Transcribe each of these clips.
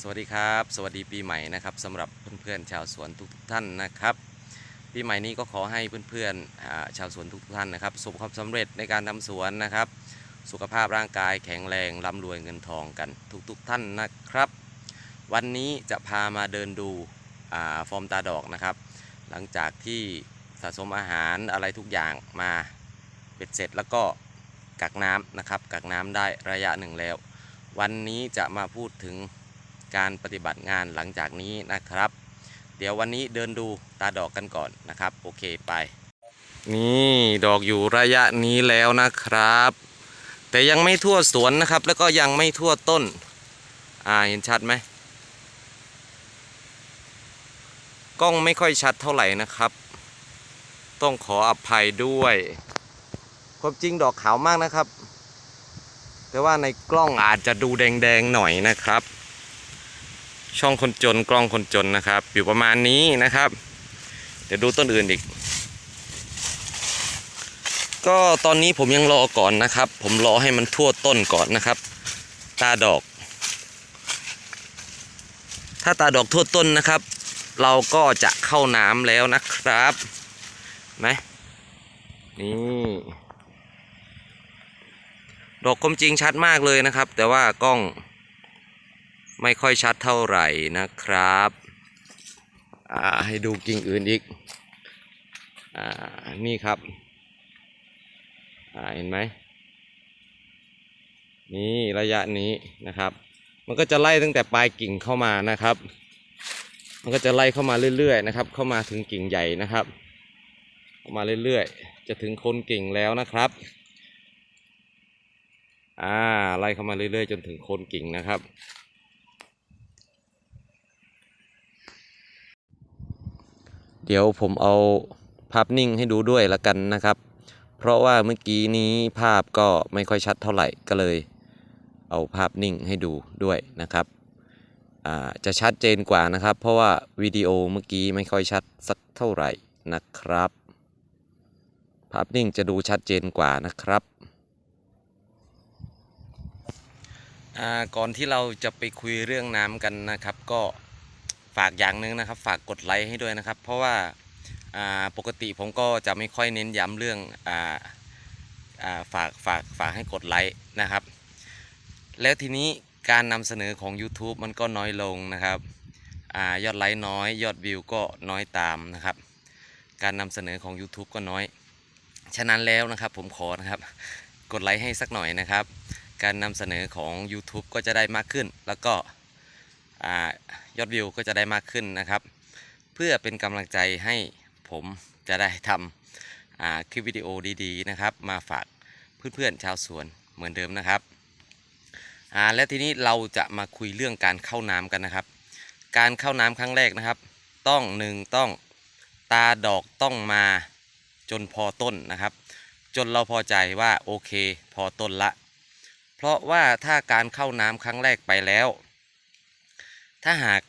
สวัสดีครับ สวัสดีปีใหม่นะครับสำหรับเพื่อนๆชาวสวนทุกท่านนะครับ ปีใหม่นี้ก็ขอให้เพื่อนๆชาวสวนทุกท่านนะครับประสบความสำเร็จในการทำสวนนะครับ สุขภาพร่างกายแข็งแรงร่ำรวยเงินทองกันทุกๆท่านนะครับ วันนี้จะพามาเดินดูอฟอร์มตาดอกนะครับ หลังจากที่สะสมอาหารอะไรทุกอย่างมาเบ็ดเสร็จแล้วก็กักน้ำนะครับกักน้ำได้ระยะหนึ่งแล้ว วันนี้จะมาพูดถึง การปฏิบัติงานหลังจากนี้นะครับ เดี๋ยววันนี้เดินดูตาดอกกันก่อนนะครับ โอเคไป นี่ดอกอยู่ระยะนี้แล้วนะครับ แต่ยังไม่ทั่วสวนนะครับ แล้วก็ยังไม่ทั่วต้น อ่าเห็นชัดไหมกล้องไม่ค่อยชัดเท่าไหร่นะครับ ต้องขออภัยด้วยความจริงดอกขาวมากนะครับ แต่ว่าในกล้องอาจจะดูแดงๆหน่อยนะครับ ช่องคนจนกล้องคนจนนะครับ อยู่ประมาณนี้นะครับ เดี๋ยวดูต้นอื่นอีก ก็ตอนนี้ผมยังรอก่อนนะครับ ผมรอให้มันทั่วต้นก่อนนะครับ ตาดอก ถ้าตาดอกทั่วต้นนะครับ เราก็จะเข้าน้ำแล้วนะครับไหมนี่ดอกคมจริงชัดมากเลยนะครับ แต่ว่ากล้อง ไม่ค่อยชัดเท่าไหร่นะครับให้ดูกิ่งอื่นอีกอนี่ครับเห็นไหมนี่ระยะนี้นะครับ มันก็จะไล่ตั้งแต่ปลายกิ่งเข้ามานะครับ มันก็จะไล่เข้ามาเรื่อยๆนะครับ เข้ามาถึงกิ่งใหญ่นะครับเข้ามาเรื่อยๆ จะถึงโคนกิ่งแล้วนะครับอ่าไล่เข้ามาเรื่อยๆ จนถึงโคนกิ่งนะครับ เดี๋ยวผมเอาภาพนิ่งให้ดูด้วยละกันนะครับ เพราะว่าเมื่อกี้นี้ภาพก็ไม่ค่อยชัดเท่าไหร่ก็เลย เอาภาพนิ่งให้ดูด้วยนะครับจะชัดเจนกว่านะครับ เพราะว่าวิดีโอเมื่อกี้ไม่ค่อยชัดสักเท่าไหร่นะครับ ภาพนิ่งจะดูชัดเจนกว่านะครับก่อนที่เราจะไปคุยเรื่องน้ำกันนะครับ ก็ ฝากอย่างหนึ่งนะครับ ฝากกดไลค์ให้ด้วยนะครับ เพราะว่าปกติผมก็จะไม่ค่อยเน้นย้ำเรื่องอฝากฝากฝากให้กดไลค์นะครับ แล้วทีนี้การนำเสนอของ YouTube มันก็น้อยลงนะครับอยอดไลค์น้อย ยอดวิวก็น้อยตามนะครับ การนำเสนอของ YouTube ก็น้อย ฉะนั้นแล้วนะครับผมขอนะครับ กดไลค์ให้สักหน่อยนะครับ การนำเสนอของ YouTube ก็จะได้มากขึ้นแล้วก็ ยอดวิวก็จะได้มากขึ้นนะครับ เพื่อเป็นกำลังใจให้ผมจะได้ทำคลิปวิดีโอดีๆนะครับ มาฝากเพื่อนๆชาวสวนเหมือนเดิมนะครับและทีนี้เราจะมาคุยเรื่องการเข้าน้ำกันนะครับ การเข้าน้ำครั้งแรกนะครับ ต้องหนึ่งต้องตาดอกต้องมาจนพอต้นนะครับ จนเราพอใจว่าโอเคพอต้นละ เพราะว่าถ้าการเข้าน้ำครั้งแรกไปแล้ว ถ้าหาก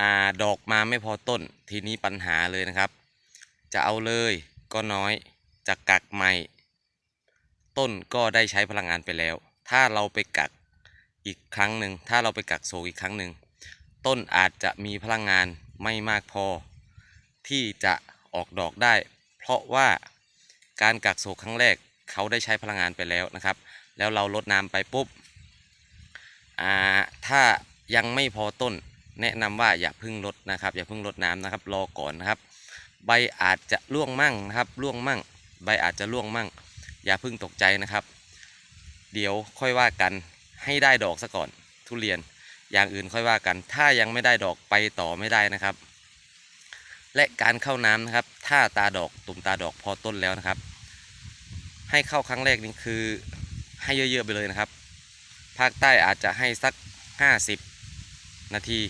อาดอกมาไม่พอต้นทีนี้ปัญหาเลยนะครับ จะเอาเลยก็น้อยจะกักใหม่ ต้นก็ได้ใช้พลังงานไปแล้ว ถ้าเราไปกักอีกครั้งหนึ่งถ้าเราไปกักโศกอีกครั้งหนึ่งต้นอาจจะมีพลังงานไม่มากพอ ที่จะออกดอกได้ เพราะว่าการกักโศกครั้งแรกเขาได้ใช้พลังงานไปแล้วนะครับ แล้วเราลดน้ำไปปุ๊บถ้า ยังไม่พอต้น แนะนำว่าอย่าพึ่งลดนะครับ อย่าพึ่งลดน้ำนะครับ รอก่อนนะครับ ใบอาจจะร่วงมั่งนะครับร่วงมั่ง ใบอาจจะร่วงมั่ง อย่าพึ่งตกใจนะครับ เดี๋ยวค่อยว่ากันให้ได้ดอกซะก่อนทุเรียนอย่างอื่นค่อยว่ากัน ถ้ายังไม่ได้ดอกไปต่อไม่ได้นะครับ และการเข้าน้ำนะครับ ถ้าตาดอกตุ่มตาดอกพอต้นแล้วนะครับ ให้เข้าครั้งแรกนี่คือให้เยอะๆไปเลยนะครับ ภาคใต้อาจจะให้สัก 50 นาที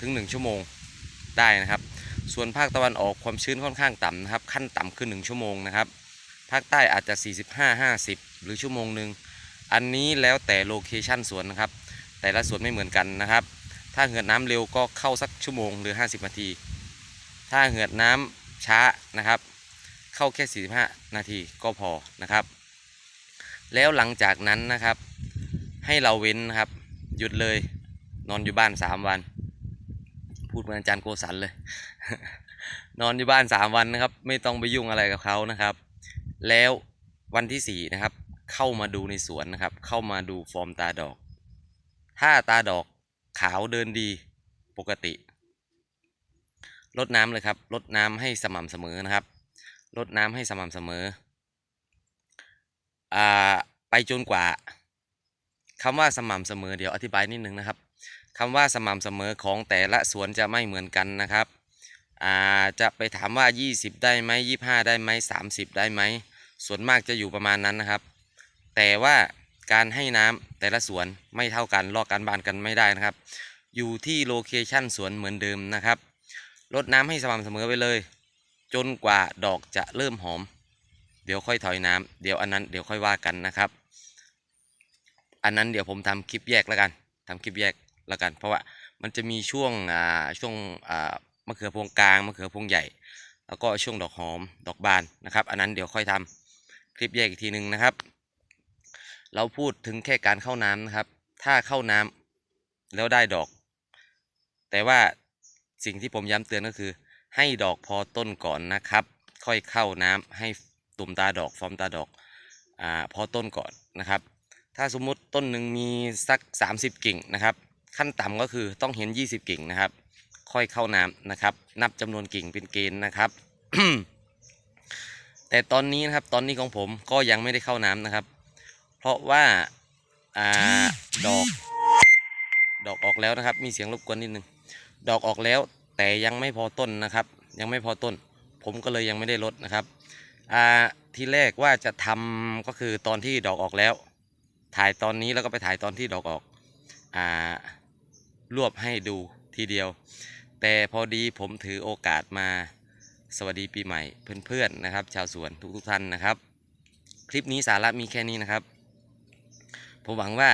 ถึง 1 ชั่วโมงได้นะครับ ส่วนภาคตะวันออกความชื้นค่อนข้างต่ำนะครับ ขั้นต่ำคือ 1 ชั่วโมงนะครับ ภาคใต้อาจจะ 45 50 หรือชั่วโมงหนึ่งอันนี้แล้วแต่โลเคชันสวนนะครับ แต่ละสวนไม่เหมือนกันนะครับ ถ้าเหือดน้ำเร็วก็เข้าสักชั่วโมงหรือ 50 นาที ถ้าเหือดน้ำช้านะครับ เข้าแค่ 45 นาทีก็พอนะครับ แล้วหลังจากนั้นนะครับ ให้เราเว้นนะครับ หยุดเลย นอนอยู่บ้านสามวัน พูดเหมือนอาจารย์โกสันเลย นอนอยู่บ้านสามวันนะครับ ไม่ต้องไปยุ่งอะไรกับเขานะครับ แล้ววันที่สี่นะครับ เข้ามาดูในสวนนะครับ เข้ามาดูฟอร์มตาดอก ถ้าตาดอกขาวเดินดีปกติลดน้ำเลยครับลดน้ำให้สม่ำเสมอนะครับลดน้ำให้สม่ำเสมออ่าไปจนกว่าคำว่าสม่ำเสมอเดี๋ยวอธิบายนิดนึงนะครับ คำว่าสม่ำเสมอของแต่ละสวนจะไม่เหมือนกันนะครับอาจะไปถามว่า 20 ได้ไหม25 ได้ไหม30 ได้ไหมส่วนมากจะอยู่ประมาณนั้นนะครับ แต่ว่าการให้น้ำแต่ละสวนไม่เท่ากันลอกกันบานกันไม่ได้นะครับ อยู่ที่โลเคชันสวนเหมือนเดิมนะครับลดน้ำให้สม่ำเสมอไปเลย จนกว่าดอกจะเริ่มหอม เดี๋ยวค่อยถอยน้ำเดี๋ยวอันนั้นเดี๋ยวค่อยว่ากันนะครับ อันนั้นเดี๋ยวผมทำคลิปแยกแล้วกันทำคลิปแยก แล้วกัน เพราะว่ามันจะมีช่วงอ่าช่วงอ่ามะเขือพวงกลางมะเขือพวงใหญ่ แล้วก็ช่วงดอกหอมดอกบานนะครับ อันนั้นเดี๋ยวค่อยทำคลิปแยกอีกทีหนึ่งนะครับ เราพูดถึงแค่การเข้าน้ำนะครับ ถ้าเข้าน้ำแล้วได้ดอก แต่ว่าสิ่งที่ผมย้ำเตือนก็คือ ให้ดอกพอต้นก่อนนะครับ ค่อยเข้าน้ำให้ตุ่มตาดอกฟอร์มตาดอกอ่าพอต้นก่อนนะครับ ถ้าสมมุติต้นหนึ่งมีสัก 30 กิ่งนะครับ ขั้นต่ำก็คือต้องเห็น 20 กิ่งนะครับ ค่อยเข้าน้ำนะครับ นับจำนวนกิ่งเป็นเกณฑ์นะครับ แต่ตอนนี้นะครับตอนนี้ของผมก็ยังไม่ได้เข้าน้ำนะครับ เพราะว่าอ่าดอก ดอกออกแล้วนะครับ มีเสียงรบกวนนิดนึงดอกออกแล้วแต่ยังไม่พอต้นนะครับ ยังไม่พอต้น ผมก็เลยยังไม่ได้ลดนะครับอ่าที่แรกว่าจะทำก็คือตอนที่ดอกออกแล้ว ถ่ายตอนนี้แล้วก็ไปถ่ายตอนที่ดอกออกอ่า รวบให้ดูทีเดียว แต่พอดีผมถือโอกาสมาสวัสดีปีใหม่เพื่อนๆนะครับ ชาวสวนทุกๆท่านนะครับ คลิปนี้สาระมีแค่นี้นะครับ ผมหวังว่า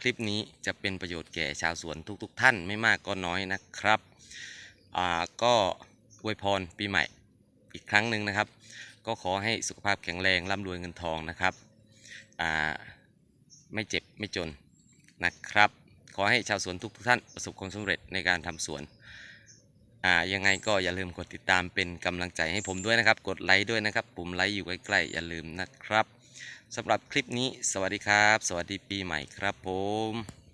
คลิปนี้จะเป็นประโยชน์แก่ชาวสวนทุกๆ ท่านไม่มากก็น้อยนะครับอ่าก็อวยพรปีใหม่อีกครั้งหนึ่งนะครับ ก็ขอให้สุขภาพแข็งแรงร่ำรวยเงินทองนะครับอ่าไม่เจ็บไม่จนนะครับ ขอให้ชาวสวนทุกท่านประสบความสำเร็จในการทำสวนอ่ายังไงก็อย่าลืมกดติดตามเป็นกำลังใจให้ผมด้วยนะครับ กดไลค์ด้วยนะครับ ปุ่มไลค์อยู่ใกล้ๆอย่าลืมนะครับสำหรับคลิปนี้ สวัสดีครับ สวัสดีปีใหม่ครับผม